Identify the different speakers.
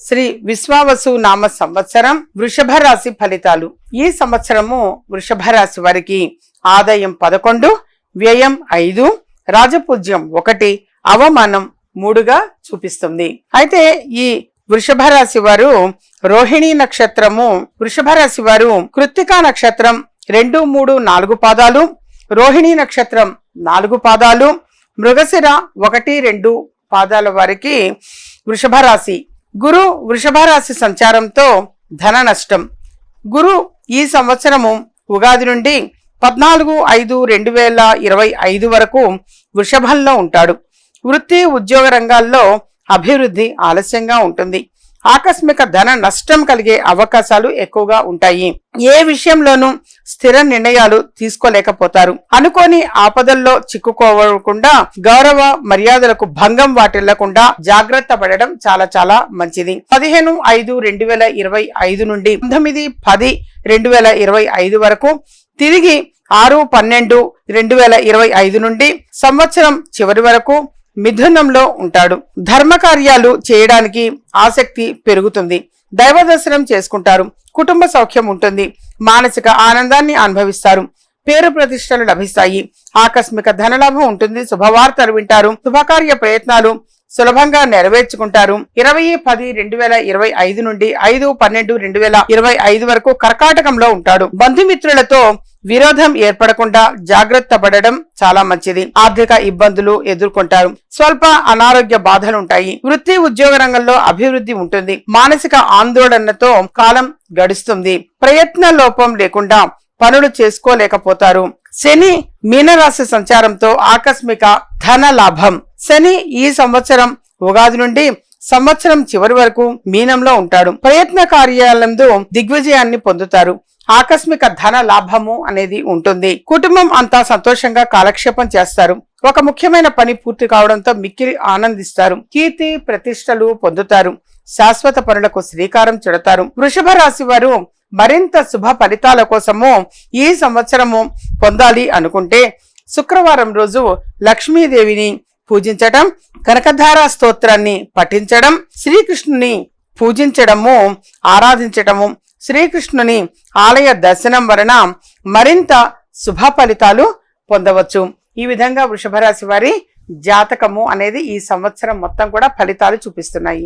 Speaker 1: శ్రీ విశ్వావసు నామ సంవత్సరం వృషభ రాశి ఫలితాలు. ఈ సంవత్సరము వృషభ రాశి వారికి ఆదాయం పదకొండు వ్యయం ఐదు రాజపూజ్యం ఒకటి అవమానం మూడుగా చూపిస్తుంది. అయితే ఈ వృషభ రాశి వారు రోహిణి నక్షత్రము వృషభ రాశి వారు కృత్తికా నక్షత్రం రెండు మూడు నాలుగు పాదాలు రోహిణి నక్షత్రం నాలుగు పాదాలు మృగశిర ఒకటి రెండు పాదాల వారికి వృషభ రాశి గురు వృషభరాశి సంచారంతో ధన నష్టం. గురు ఈ సంవత్సరము ఉగాది నుండి పద్నాలుగు ఐదు రెండు వేల ఇరవై ఐదు వరకు వృషభంలో ఉంటాడు. వృత్తి ఉద్యోగ రంగాల్లో అభివృద్ధి ఆలస్యంగా ఉంటుంది. ఆకస్మిక ధన నష్టం కలిగే అవకాశాలు ఎక్కువగా ఉంటాయి. ఏ విషయంలోనూ స్థిర నిర్ణయాలు తీసుకోలేకపోతారు. అనుకోని ఆపదల్లో చిక్కుకోకుండా గౌరవ మర్యాదలకు భంగం వాటిల్లకుండా జాగ్రత్త పడడం చాలా చాలా మంచిది. పదిహేను ఐదు రెండు వేల ఇరవై ఐదు నుండి పంతొమ్మిది పది రెండు వేల ఇరవై ఐదు వరకు తిరిగి ఆరు పన్నెండు రెండు వేల ఇరవై ఐదు నుండి సంవత్సరం చివరి వరకు మిథునంలో ఉంటాడు. ధర్మకార్యాలు చేయడానికి ఆసక్తి పెరుగుతుంది. దైవ దర్శనం చేసుకుంటారు. కుటుంబ సౌఖ్యం ఉంటుంది. మానసిక ఆనందాన్ని అనుభవిస్తారు. పేరు ప్రతిష్టలు లభిస్తాయి. ఆకస్మిక ధనలాభం ఉంటుంది. శుభవార్తలు వింటారు. శుభకార్య ప్రయత్నాలు సులభంగా నెరవేర్చుకుంటారు. ఇరవై పది రెండు వేల ఇరవై ఐదు నుండి ఐదు పన్నెండు రెండు వేల ఇరవై ఐదు వరకు కర్కాటకంలో ఉంటాడు. బంధుమిత్రులతో విరోధం ఏర్పడకుండా జాగ్రత్త పడడం చాలా మంచిది. ఆర్థిక ఇబ్బందులు ఎదుర్కొంటారు. స్వల్ప అనారోగ్య బాధలుంటాయి. వృత్తి ఉద్యోగ రంగంలో అభివృద్ధి ఉంటుంది. మానసిక ఆందోళనతో కాలం గడుస్తుంది. ప్రయత్న లోపం లేకుండా పనులు చేసుకోలేకపోతారు. శని మీనరాశి సంచారంతో ఆకస్మిక ధన లాభం. శని ఈ సంవత్సరం ఉగాది నుండి సంవత్సరం చివరి వరకు మీనంలో ఉంటాడు. ప్రయత్న కార్యాలయంలో దిగ్విజయాన్ని పొందుతారు. ఆకస్మిక ధన లాభము అనేది ఉంటుంది. కుటుంబం అంతా సంతోషంగా కాలక్షేపం చేస్తారు. ఒక ముఖ్యమైన పని పూర్తి కావడంతో మిక్కిలి ఆనందిస్తారు. కీర్తి ప్రతిష్టలు పొందుతారు. శాశ్వత పనులకు శ్రీకారం చుడతారు. వృషభ రాశి వారు మరింత శుభ ఫలితాల కోసము ఈ సంవత్సరము పొందాలి అనుకుంటే శుక్రవారం రోజు లక్ష్మీదేవిని పూజించటం కనకధారా స్తోత్రాన్ని పఠించడం శ్రీకృష్ణుని పూజించడము ఆరాధించడము శ్రీకృష్ణుని ఆలయ దర్శనం వలన మరింత శుభ ఫలితాలు పొందవచ్చు. ఈ విధంగా వృషభ రాశి వారి జాతకము అనేది ఈ సంవత్సరం మొత్తం కూడా ఫలితాలు చూపిస్తున్నాయి.